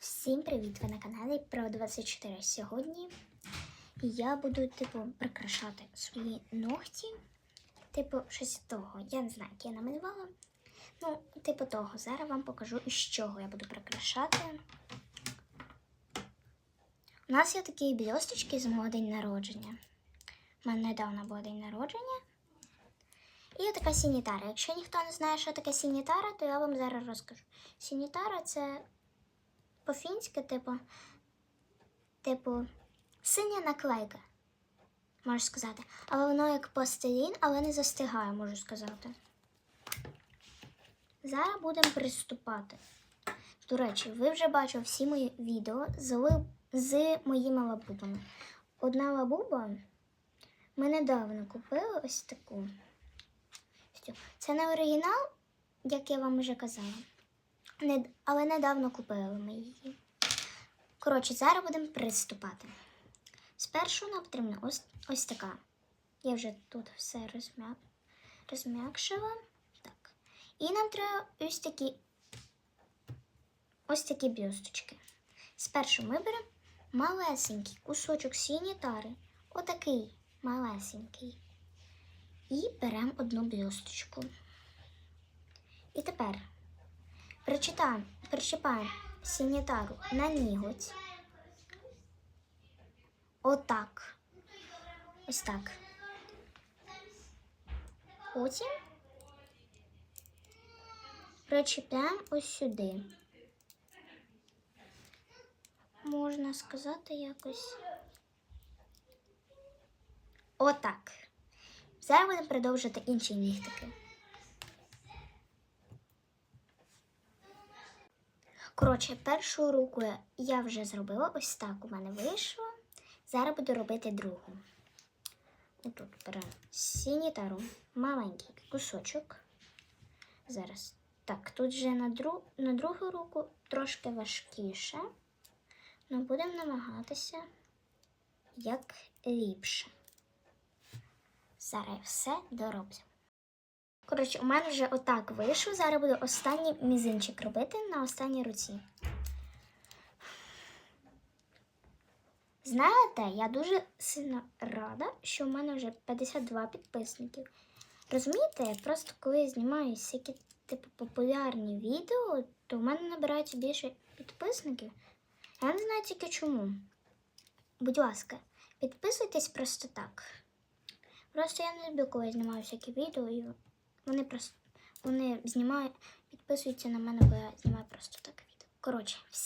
Всім привіт! Ви на каналі Про 24. Сьогодні я буду, типу, прикрашати свої ногті. Типу, щось того. Я не знаю, як я намалювала. Ну, типу того. Зараз вам покажу, із чого я буду прикрашати. У нас є такі блісточки з мого день народження. У мене недавно був день народження. І така сінітара. Якщо ніхто не знає, що таке сінітара, то я вам зараз розкажу. Сінітара це по-фінськи, типу, типу, синя наклейка, можу сказати. Але воно як пластилін, але не застигає, можу сказати. Зараз будемо приступати. До речі, ви вже бачили всі мої відео з, з моїми лабубами. Одна лабуба ми недавно купили ось таку. Це не оригінал, як я вам вже казала. Не, але недавно купили ми її. Коротше, зараз будемо приступати. Спершу нам потрібна ось, ось така. Я вже тут все розм'я... розм'якшила. Так. І нам треба ось такі ось такі бюсточки. Спершу ми беремо малесенький кусочок синьої тари. Отакий малесенький. І беремо одну бюсточку. І тепер Причитаємо, причіпаємо синітару на ніготь. Отак. Ось так. Потім причіпляємо ось сюди. Можна сказати якось. Отак. Зараз будемо продовжувати інші нігтики. Коротше, першу руку я вже зробила, ось так у мене вийшло. Зараз буду робити другу. Отут беремо сінітару, маленький кусочок. Зараз. Так, тут вже на, дру... на другу руку трошки важкіше. але будемо намагатися як ліпше. Зараз все дороблю. Коротше, у мене вже отак вийшло. Зараз буду останній мізинчик робити на останній руці. Знаєте, я дуже сильно рада, що в мене вже 52 підписників. Розумієте, просто коли я знімаю всякі типу популярні відео, то в мене набирається більше підписників. Я не знаю тільки чому. Будь ласка, підписуйтесь просто так. Просто я не люблю, коли я знімаю всякі відео і вони просто вони знімають, підписуються на мене, бо я знімаю просто так відео. Коротше, всім.